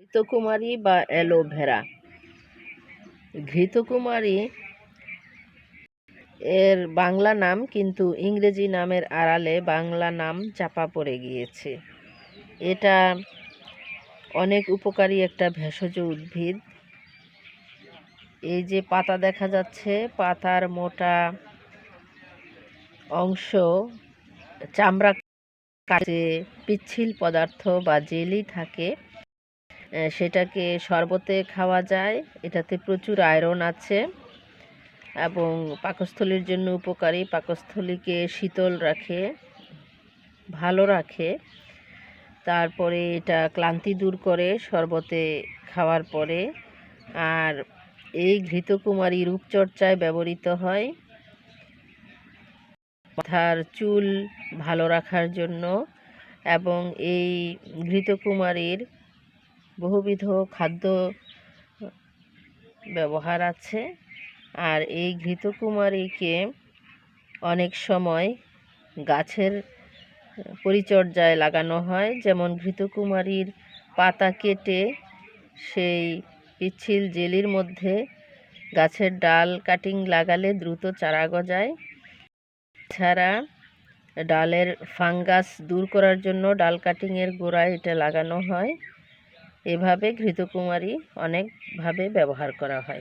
ঘৃতকুমারী বা অ্যালোভেরা ঘৃতকুমারী এর বাংলা নাম কিন্তু ইংরেজি নামের আড়ালে বাংলা নাম চাপা পড়ে গিয়েছে। এটা অনেক উপকারী একটা ভেষজ উদ্ভিদ। এই যে পাতা দেখা যাচ্ছে, পাতার মোটা অংশ চামড়া কাছে পিচ্ছিল পদার্থ বা জেলি থাকে। সেটাকে শরবতে খাওয়া যায়। এটাতে প্রচুর আয়রন আছে এবং পাকস্থলীর জন্য উপকারী। পাকস্থলীকে শীতল রাখে, ভালো রাখে। তারপরে এটা ক্লান্তি দূর করে শরবতে খাওয়ার পরে। আর এই ঘৃতকুমারী রূপচর্চায় ব্যবহৃত হয়। মাথার চুল ভালো রাখার জন্য এবং এই ঘৃতকুমারীর বহুবিধ খাদ্য ব্যবহার আছে। আর এই ঘৃতকুমারীকে অনেক সময় গাছের পরিচর্যায় লাগানো হয়। যেমন ঘৃতকুমারীর পাতা কেটে সেই পিচ্ছিল জেলির মধ্যে গাছের ডাল কাটিং লাগালে দ্রুত চারা গজায়। এছাড়া ডালের ফাঙ্গাস দূর করার জন্য ডাল কাটিংয়ের গোড়ায় এটা লাগানো হয়। এভাবে ঘৃতকুমারী অনেকভাবে ব্যবহার করা হয়।